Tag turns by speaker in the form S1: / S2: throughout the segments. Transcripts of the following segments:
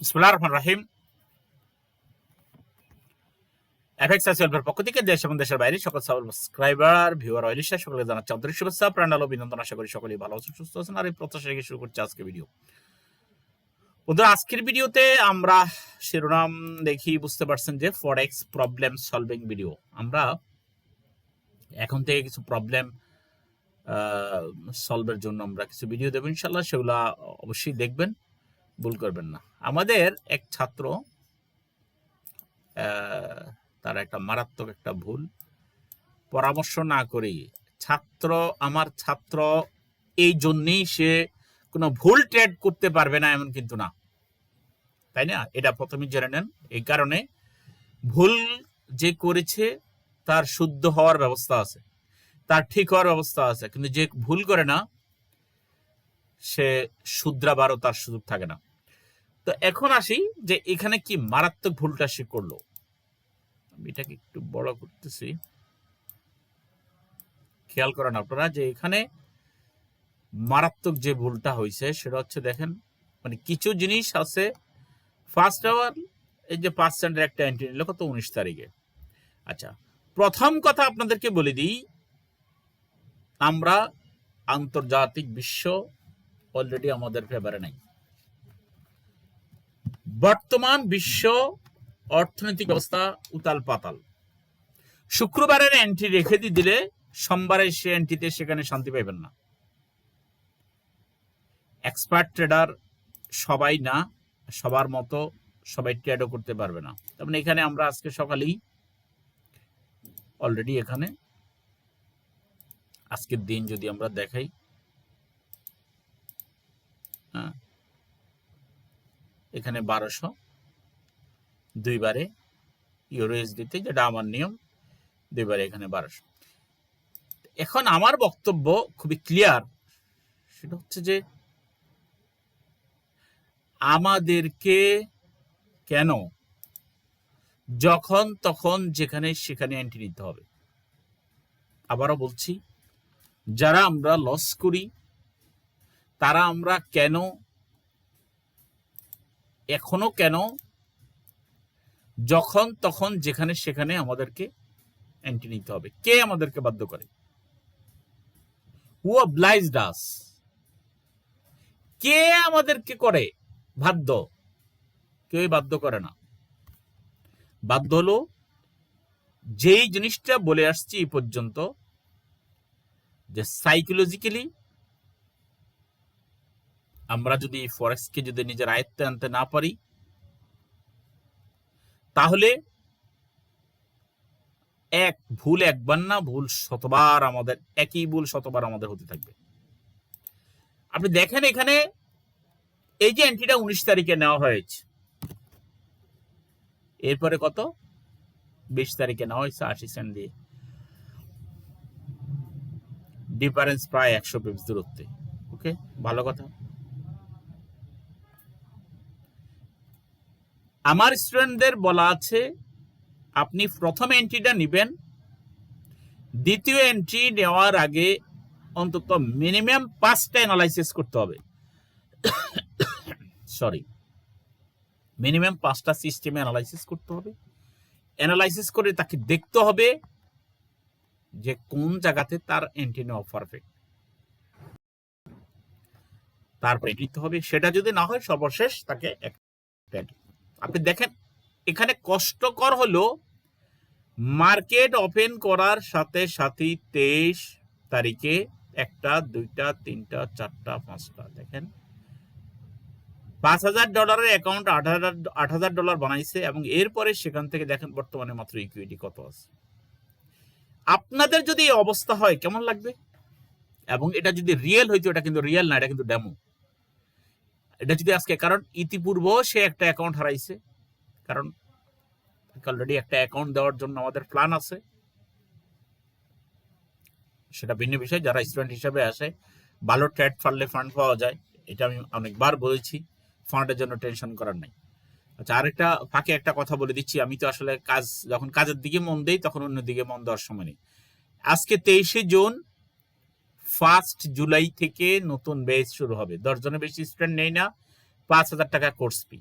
S1: বিসমুল্লাহ এফএক্স সেলফের পক্ষ থেকে দেশ এবং দেশের বাইরে সকল সাবস্ক্রাইবার, ভিউয়ার সকলে শুভেচ্ছা প্রাণাল অভিনন্দন আশা করি সকলেই ভালো আছেন, সুস্থ আছেন আর এই প্রত্যাশা রেখে শুরু করছি আজকে ভিডিও আজকের ভিডিওতে আমরা শিরোনাম দেখি, বুঝতে পারছেন যে ফরেক্স প্রবলেম সলভিং ভিডিও আমরা এখন থেকে কিছু প্রবলেম সলভের জন্য আমরা কিছু ভিডিও দেবো ইনশাল্লাহ সেগুলো অবশ্যই দেখবেন। ভুল করবেন না। আমাদের এক ছাত্র তার একটা মারাত্মক একটা ভুল। পরামর্শ না করেই, ছাত্র, আমার ছাত্র, এই জন্যই সে কোনো ভুল ট্রেড করতে পারবে না, এমন কিন্তু না। তাই না? এটা প্রথমে জেনে নেন। এই কারণে ভুল যে করেছে, তার শুদ্ধ হওয়ার ব্যবস্থা আছে। তার ঠিক হওয়ার ব্যবস্থা আছে। কিন্তু যে ভুল করে না, সে শুদ্রাবারও তার সুযোগ থাকে না। তো এখন আসি যে এখানে কি মারাত্মক ভুলটা সে করল। আমি এটাকে একটু বড় করতেছি। খেয়াল করেন আপনারা যে এখানে মারাত্মক যে ভুলটা হয়েছে, সেটা হচ্ছে দেখেন মানে কিছু জিনিস আছে। ফার্স্ট আওয়ার এই যে পার্সেন্টের একটা এন্ট্রি নিল, কত উনিশ তারিখে। আচ্ছা প্রথম কথা আপনাদেরকে বলে দিই, আমরা আন্তর্জাতিক বিশ্ব অলরেডি আমাদের ফেভারে নাই। বর্তমান বিশ্ব অর্থনৈতিক অবস্থা উতাল পাতাল। শুক্রবারের এন্ট্রি রেখে দিয়ে দিলে সোমবারে সে এন্ট্রিতে সেখানে শান্তি পাইবেন না। এক্সপার্ট ট্রেডার সবাই না, সবার মতো সবাই ট্রেডও করতে পারবে না। তার মানে এখানে আমরা আজকে সকালেই অলরেডি এখানে আজকের দিন যদি আমরা দেখাই হ্যাঁ এখানে বারোশো। দুইবারে ইউরো দিতে যেটা আমার নিয়ম, দুইবারে এখানে বারোশো। এখন আমার বক্তব্য খুবই ক্লিয়ার সেটা হচ্ছে যে, আমাদেরকে কেন যখন তখন যেখানে সেখানে এন্ট্রি নিতে হবে। আবারও বলছি, যারা আমরা লস করি, তারা আমরা কেন এখনও কেন? যখন, তখন, যেখানে, সেখানে আমাদেরকে এন্ট্রি নিতে হবে। কে আমাদেরকে বাধ্য করে? হু অবলাইজ ডাস কে আমাদেরকে করে? বাধ্য? কেউই বাধ্য করে না। বাধ্য হলো, যেই জিনিসটা বলে আসছি এই পর্যন্ত, যে সাইকোলজিক্যালি আমরা যদি ফরেক্সকে যদি নিজের আয়ত্তে আনতে না পারি, তাহলে এক ভুল একবার না, ভুল শতবার আমাদের, একই ভুল শতবার আমাদের হতে থাকবে। আপনি দেখেন এখানে এই যে এন্ট্রিটা উনিশ তারিখে নেওয়া হয়েছে। এরপরে কত? বিশ তারিখে নেওয়া হয়েছে, আশি সেন্ট দিয়ে। ডিফারেন্স প্রায় একশো পিপস দূরত্বে ওকে ভালো কথা। আমার স্টুডেন্টদের বলা আছে, আপনি প্রথম এন্ট্রিটা নেবেন, দ্বিতীয় এন্ট্রি নেওয়ার আগে অন্তত মিনিমাম পাঁচটা অ্যানালাইসিস করতে হবে। সরি মিনিমাম পাঁচটা সিস্টেমে অ্যানালাইসিস করতে হবে। অ্যানালাইসিস করে তাকে দেখতে হবে যে কোন জায়গাতে তার এন্ট্রি নেওয়া পারফেক্ট তারপরে নিতে হবে, সেটা যদি না হয় সর্বশেষ তাকে একটা। আপনি দেখেন, এখানে কষ্টকর হলো মার্কেট ওপেন করার সাথে সাথে তেইশ তারিখে একটা, দুইটা, তিনটা, চারটা, পাঁচটা, দেখেন। পাঁচ হাজার ডলারের অ্যাকাউন্ট আট হাজার আট হাজার ডলার বানাইছে এবং এরপরে সেখান থেকে দেখেন বর্তমানে মাত্র ইকুইটি কত আছে। আপনাদের যদি এই অবস্থা হয়, কেমন লাগবে? এবং এটা যদি রিয়েল হইতো, এটা কিন্তু রিয়েল না, এটা কিন্তু ডেমো এটা যদি আজকে, কারণ ইতিপূর্ব সে একটা অ্যাকাউন্ট হারাইছে। কারণ অলরেডি একটা অ্যাকাউন্ট দেওয়ার জন্য আমাদের প্ল্যান আছে। সেটা ভিন্ন বিষয়, যারা স্টুডেন্ট হিসাবে আসে, ভালো ট্রেড ফান্ডলে ফান্ড পাওয়া যায়, এটা আমি অনেকবার বলেছি। ফান্ডের জন্য টেনশন করার নাই। আচ্ছা আরেকটা, ফাঁকে একটা কথা বলে দিচ্ছি। আমি তো আসলে কাজ, যখন কাজের দিকে মন দেই, তখন অন্যদিকে মন দেওয়ার সময় নেই। আজকে তেইশে জুন ফার্স্ট জুলাই থেকে নতুন বেচ শুরু হবে। দশ জনের বেশি স্টুডেন্ট নেই না, পাঁচ হাজার টাকা কোর্স ফি।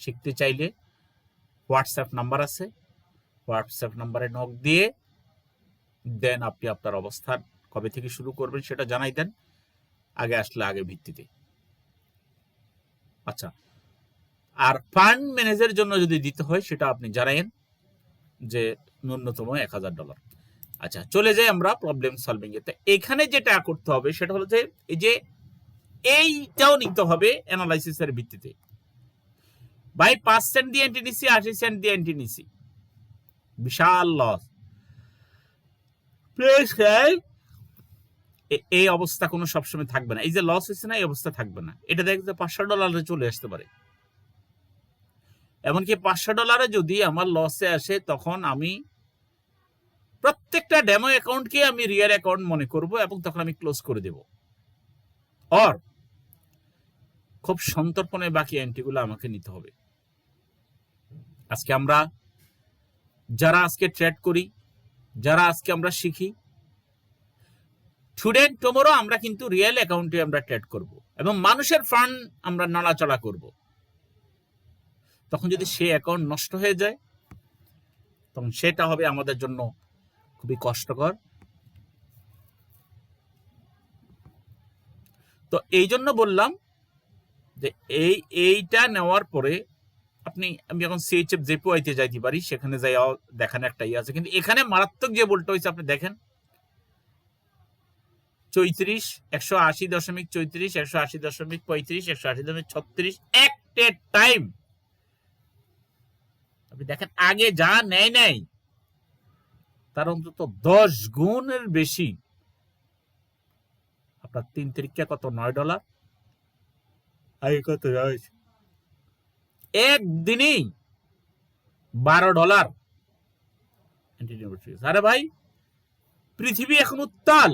S1: শিখতে চাইলে হোয়াটসঅ্যাপ নাম্বার আছে। হোয়াটসঅ্যাপ নাম্বারে নক দিয়ে দেন আপনি আপনার অবস্থান, কবে থেকে শুরু করবেন সেটা জানাই দেন। আগে আসলে আগে ভিত্তিতে। আচ্ছা আর ফান্ড ম্যানেজের জন্য যদি দিতে হয় সেটা আপনি জানাইন যে ন্যূনতম এক হাজার ডলার। আচ্ছা চলে যাই আমরা প্রবলেম সলভিং এ। তো এখানে যেটা করতে হবে, সেটা হলো যে, এই যে, এইটাও নিতে হবে অ্যানালাইসিসের ভিত্তিতে। বাই পাঁচ সেন্ট দিয়ে এন্ট্রি নিছি, আশি সেন্ট দিয়ে এন্ট্রি নিছি। বিশাল লস এই অবস্থা কোনো সবসময় থাকবে না। এই যে লস হয়েছে না, এই অবস্থা থাকবে না। এটা দেখতে পাঁচশো ডলারে চলে আসতে পারে। এমনকি পাঁচশো ডলারে যদি আমার লসে আসে, তখন আমি প্রত্যেকটা ডেমো অ্যাকাউন্টকে আমি রিয়ার অ্যাকাউন্ট মনে করব এবং তখন আমি ক্লোজ করে দেব। অর খুব সন্তর্পণে বাকি এন্ট্রিগুলো আমাকে নিতে হবে। আজকে আমরা, যারা আজকে ট্রেড করি, যারা আজকে আমরা শিখি টুডে টুমোরো আমরা কিন্তু রিয়েল অ্যাকাউন্টে আমরা ট্রেড করব এবং মানুষের ফান্ড আমরা নাড়াচড়া করব। তখন যদি সে অ্যাকাউন্ট নষ্ট হয়ে যায়, তখন সেটা হবে আমাদের জন্য খুবই কষ্টকর। তো এই জন্য বললাম যে এই, এইটা নেওয়ার পরে আপনি, আমি এখন সিএইচএফ জেপুআইতে যাইতে পারি, সেখানে যাই দেখানো একটা ইয়ে আছে। কিন্তু এখানে মারাত্মক যে বলটা হয়েছে, আপনি দেখেন। চৈত্রিশ, একশো আশি দশমিক চৈত্রিশ, একশো আশি দশমিক পঁয়ত্রিশ, একশো আশি দশমিক ছত্রিশ একটা টাইম। আপনি দেখেন, আগে যা নেয় নেয়। তার অন্তত দশ গুণের বেশি। আপনার তিন তারিখে কত? নয় ডলার? আগে কত রয়েছে? একদিনেই বারো ডলার। আরে ভাই পৃথিবী এখন উত্তাল।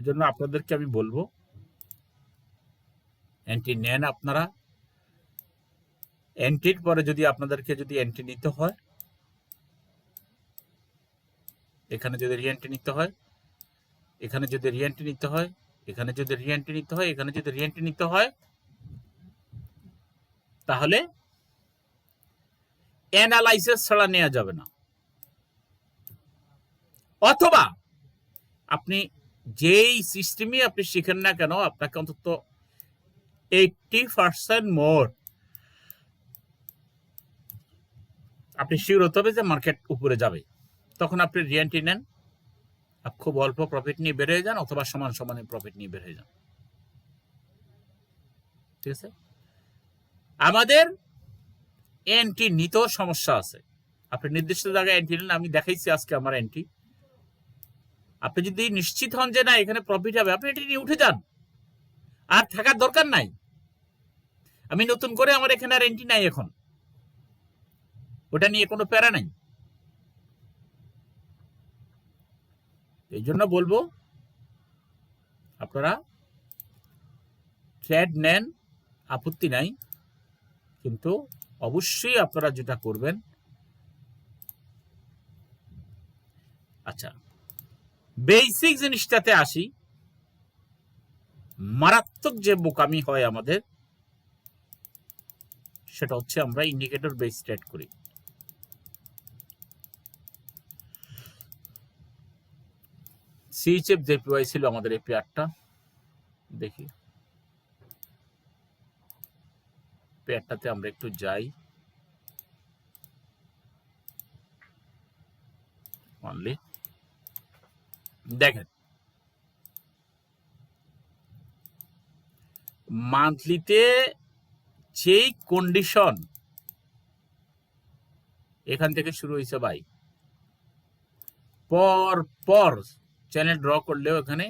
S1: জন্য আপনাদেরকে আমি বলব অ্যান্টি নেন আপনারা। এন্ট্রির পরে যদি আপনাদেরকে যদি এন্ট্রি নিতে হয় এখানে যদি রিএন্ট্রি নিতে হয়, এখানে যদি রিএন্ট্রি নিতে হয়, এখানে যদি রিএন্ট্রি নিতে হয়, এখানে যদি রিএন্ট্রি নিতে হয়, তাহলে অ্যানালাইসিস ছাড়া নেওয়া যাবে না। অথবা আপনি যেই সিস্টেমই আপনি শিখেন না কেন, আপনাকে অন্তত এইটটি পার্সেন্ট মোর আপনি শিওর হতে হবে যে মার্কেট উপরে যাবে। তখন আপনি রিয়েন্টি নেন। খুব অল্প প্রফিট নিয়ে বের হয়ে যান অথবা সমান সমানে প্রফিট নিয়ে বের হয়ে যান। ঠিক আছে? আমাদের এন্ট্রি নিতেও সমস্যা আছে। আপনি নির্দিষ্ট জায়গায় এন্ট্রি নেন, আমি দেখাইছি আজকে আমার এন্ট্রি আপনি যদি নিশ্চিত হন যে না, এখানে প্রফিট হবে, আপনি এটি নিয়ে উঠে যান। আর থাকার দরকার নাই। আমি নতুন করে আমার এখানে আর এন্ট্রি নাই এখন। ওটা নিয়ে কোনো প্যারা নাই। এই জন্য বলব, আপনারা ট্রেড নেন, আপত্তি নাই, কিন্তু অবশ্যই আপনারা যেটা করবেন আচ্ছা বেসিক জিনিসটাতে আসি, মারাত্মক যে বোকামি হয় আমাদের, সেটা হচ্ছে আমরা ইন্ডিকেটর বেস ট্রেড করি। সিএইচএফ জেপিওয়াই ছিল আমাদের এই পেয়ারটা দেখি। পেয়ারটাতে আমরা একটু যাই। অনলি দেখেন। মান্থলিতে যেই কন্ডিশন এখান থেকে শুরু হয়েছে ভাই। পর পর চ্যানেল ড্র করলেও এখানে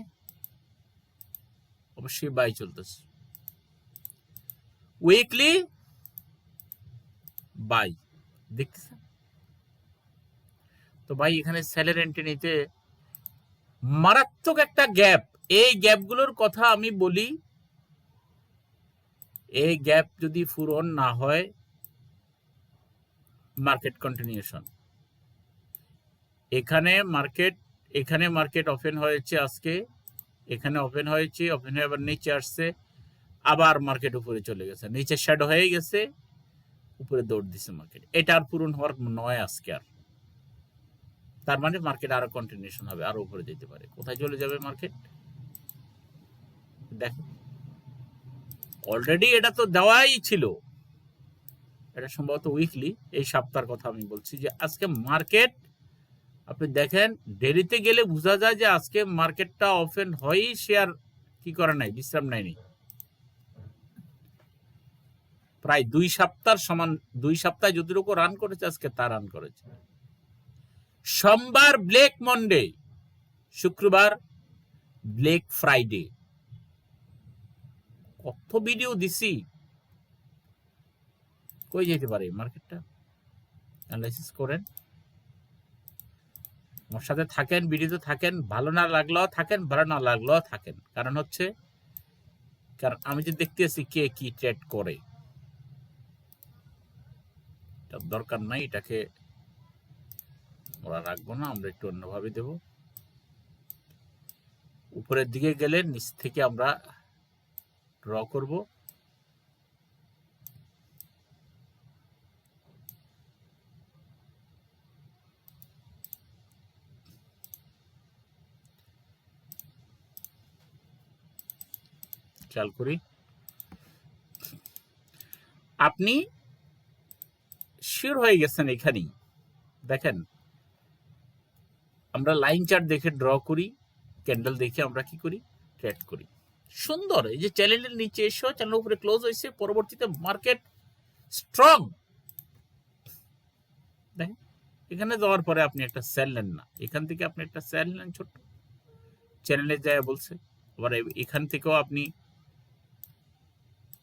S1: অবশ্যই বাই চলতেছে। উইকলি বাই দেখতেছেন? তো ভাই, এখানে স্যালের এন্ট্রি নিতে মারাত্মক একটা গ্যাপ এই গ্যাপগুলোর কথা আমি বলি, এই গ্যাপ যদি পূরণ না হয় মার্কেট কন্টিনিউশন এখানে মার্কেট এখানে মার্কেট ওপেন হয়েছে আজকে। এখানে ওপেন হয়েছে ওপেন হয়ে আবার নিচে আসছে। আবার মার্কেট উপরে চলে গেছে। নিচে শ্যাডো হয়ে গেছে, উপরে দৌড় দিছে মার্কেট এটা আর পূরণ হওয়ার নয় আজকে আর। তার মানে মার্কেট আরও কন্টিনিউশন হবে, আরও উপরে যেতে পারে। কোথায় চলে যাবে মার্কেট দেখো। অলরেডি এটা তো দেওয়াই ছিল। এটা সম্ভবত উইকলি এই সপ্তাহের কথা আমি বলছি যে আজকে মার্কেট আপনি দেখেন ডেরিতে গেলে বোঝা যায় যে আজকে মার্কেটটা ওপেন হয়ই শেয়ার কি করে নাই, বিশ্রাম নেয়নি। প্রায় দুই সপ্তাহ সমান, দুই সপ্তাহ যতটুকু রান করেছে, আজকে তা রান করেছে। সোমবার ব্লেক মন্ডে শুক্রবার ব্লেক ফ্রাইডে কত ভিডিও দিছি? কই যেতে পারে? মার্কেটটা অ্যানালাইসিস করেন। আমার সাথে থাকেন ভিডিওতে থাকেন, ভালো না লাগলেও থাকেন, ভালো না লাগলেও থাকেন। কারণ হচ্ছে, কারণ আমি যে দেখতেছি কে কি ট্রেড করে। দরকার নাই, এটাকে ওরা রাখব না, আমরা একটু অন্যভাবে দেব। উপরের দিকে গেলে নিচ থেকে আমরা ড্র করব। খেয়াল করি। আপনি শিওর হয়ে গেছেন এখানেই। দেখেন, আমরা লাইন চার্ট দেখে ড্র করি ক্যান্ডেল দেখে আমরা কি করি? ট্রেড করি। সুন্দর, এই যে চ্যানেলের নিচে এসো চ্যানেল উপরে ক্লোজ হয়েছে, পরবর্তীতে মার্কেট স্ট্রং দেখেন, এখানে যাওয়ার পরে আপনি একটা সেল নেন না। এখান থেকে আপনি একটা সেল নেন ছোট্ট। চ্যানেলে যায় বলছে। আবার এখান থেকেও আপনি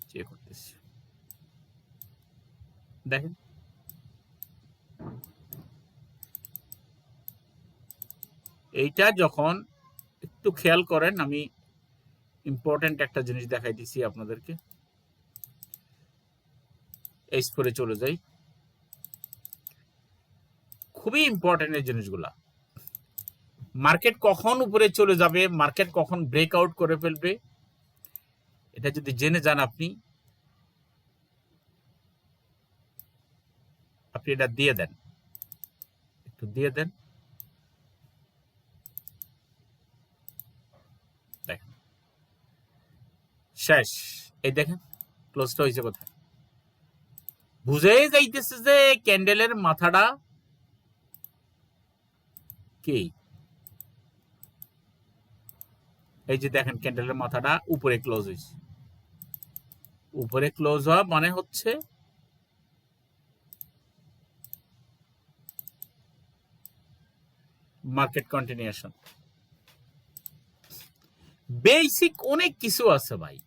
S1: চেক করতেছি। দেখেন। এইটা যখন একটু খেয়াল করেন, আমি ইম্পর্টেন্ট একটা জিনিস দেখাই দিছি আপনাদেরকে। এই করে চলে যাই। খুবই ইম্পর্টেন্ট এই জিনিসগুলা। মার্কেট কখন উপরে চলে যাবে, মার্কেট কখন ব্রেকআউট করে ফেলবে এটা যদি জেনে যান আপনি আপনি এটা দিয়ে দেন। একটু দিয়ে দেন। দেখেন। শেষ। এই দেখেন, ক্লোজটা হয়েছে কোথায়? বুঝেই যাইতেছে যে ক্যান্ডেলের মাথাটা কি? এই যে দেখেন ক্যান্ডেলের মাথাটা উপরে ক্লোজ হয়েছে। উপরে ক্লোজ হওয়া মানে হচ্ছে মার্কেট কন্টিনিউশন বেসিক অনেক কিছু আছে ভাই।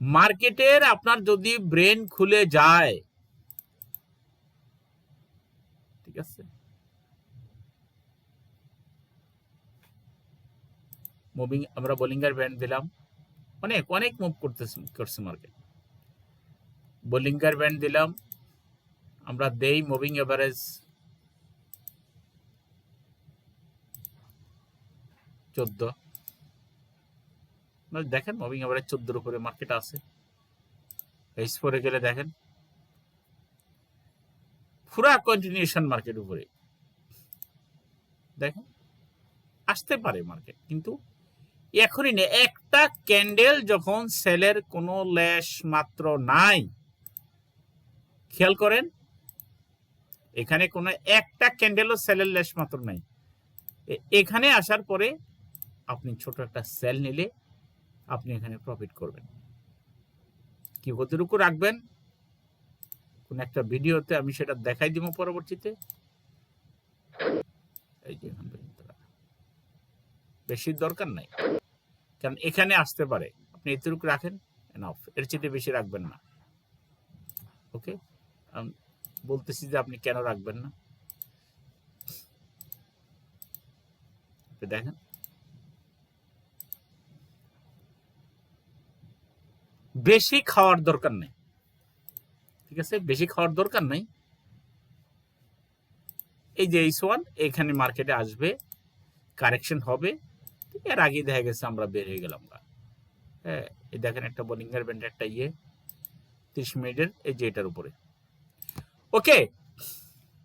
S1: মার্কেটের আপনার যদি ব্রেন খুলে যায়, ঠিক আছে? মুভিং আমরা বোলিংয়ের ব্যান্ড দিলাম। অনেক অনেক মুভ করতেছে, করছে মার্কেট বোলিংয়ের ব্যান্ড দিলাম। আমরা দেই মুভিং এভারেজ চোদ্দ। দেখেন মুভিং এভারেজ চোদ্দোর উপরে মার্কেট আছে। এইচ ফোরে গেলে দেখেন। পুরা কন্টিনিউশন মার্কেট উপরে। দেখেন, আসতে পারে মার্কেট কিন্তু এখনই নেই একটা ক্যান্ডেল যখন সেলের কোনো লেশ মাত্র নাই, খেয়াল করেন, এখানে কোনো একটা ক্যান্ডেলও সেলের লেশ মাত্র নাই। এখানে আসার পরে আপনি ছোট একটা সেল নিলে আপনি এখানে প্রফিট করবেন। কি কতটুকু রাখবেন। কোন একটা ভিডিওতে আমি সেটা দেখাই দিব পরবর্তীতে। এই যে। বেশি দরকার নাই। কারণ এখানে আসতে পারে। আপনি এতটুকু রাখেন এনাফ এর চেয়ে বেশি রাখবেন না। ওকে বলতেছি যে আপনি কেন রাখবেন না? দেখেন। বেশি খাওয়ার দরকার নেই। ঠিক আছে? বেশি খাওয়ার দরকার নাই। এই যে এইস ওয়ান, এখানে মার্কেটে আসবে কারেকশন হবে। এর আগে দেখা গেছে আমরা বের হয়ে গেলাম। হ্যাঁ এই দেখেন একটা বোলিংয়ের ব্যান্ড একটা ইয়ে তিরিশ মিনিটের এই যে এটার উপরে। ওকে,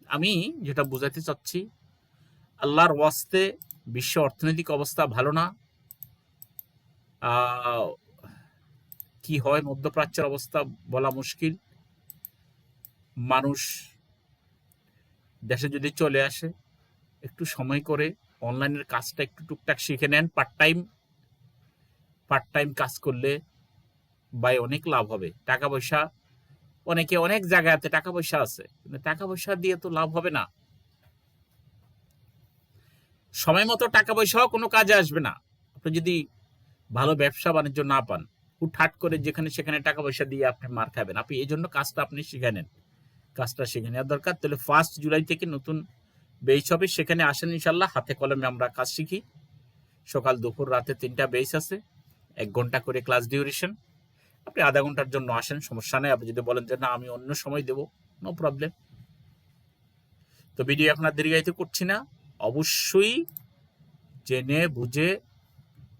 S1: আমি যেটা বোঝাতে চাচ্ছি, আল্লাহর ওয়াস্তে বিশ্ব অর্থনৈতিক অবস্থা ভালো না। কি হয় মধ্যপ্রাচ্যের অবস্থা বলা মুশকিল। মানুষ দেশে যদি চলে আসে, একটু সময় করে অনলাইনের কাজটা একটু টুকটাক শিখে নেন। পার্ট টাইম পার্ট টাইম কাজ করলে বাই অনেক লাভ হবে। টাকা পয়সা অনেকে অনেক জায়গাতে টাকা পয়সা আছে, কিন্তু টাকা পয়সা দিয়ে তো লাভ হবে না। সময় মতো টাকা পয়সাও কোনো কাজে আসবে না। আপনি যদি ভালো ব্যবসা বাণিজ্য না পান, হুটহাট করে যেখানে সেখানে টাকা পয়সা দিয়ে আপনি মার খাবেন। আপনি এই জন্য কাজটা আপনি শিখে নেন। কাজটা শিখে নেওয়ার দরকার। তাহলে ফার্স্ট জুলাই থেকে নতুন বেইচ হবে, সেখানে আসেন ইনশাল্লাহ হাতে কলমে আমরা কাজ শিখি। সকাল, দুপুর, রাতে তিনটা বেইচ আছে। এক ঘণ্টা করে ক্লাস ডিউরেশন। আপনি আধা ঘণ্টার জন্য আসেন, সমস্যা নেই। আপনি যদি বলেন যে, না, আমি অন্য সময় দেবো নো প্রবলেম তো ভিডিও এখন আর দীর্ঘায়িত করছি না। অবশ্যই জেনে, বুঝে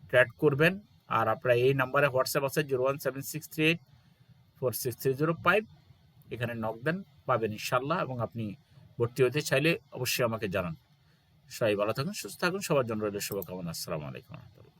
S1: ট্র্যাড করবেন। আর আপনারা এই নাম্বারে হোয়াটসঅ্যাপ আছে zero one seven six three eight four six three zero five এখানে নক দেন, পাবেন ইনশাল্লাহ এবং আপনি ভর্তি হতে চাইলে অবশ্যই আমাকে জানান। সবাই ভালো থাকুন, সুস্থ থাকুন, সবার জন্য রইল শুভকামনা। আসসালামু আলাইকুম রহমতুল্লাহ।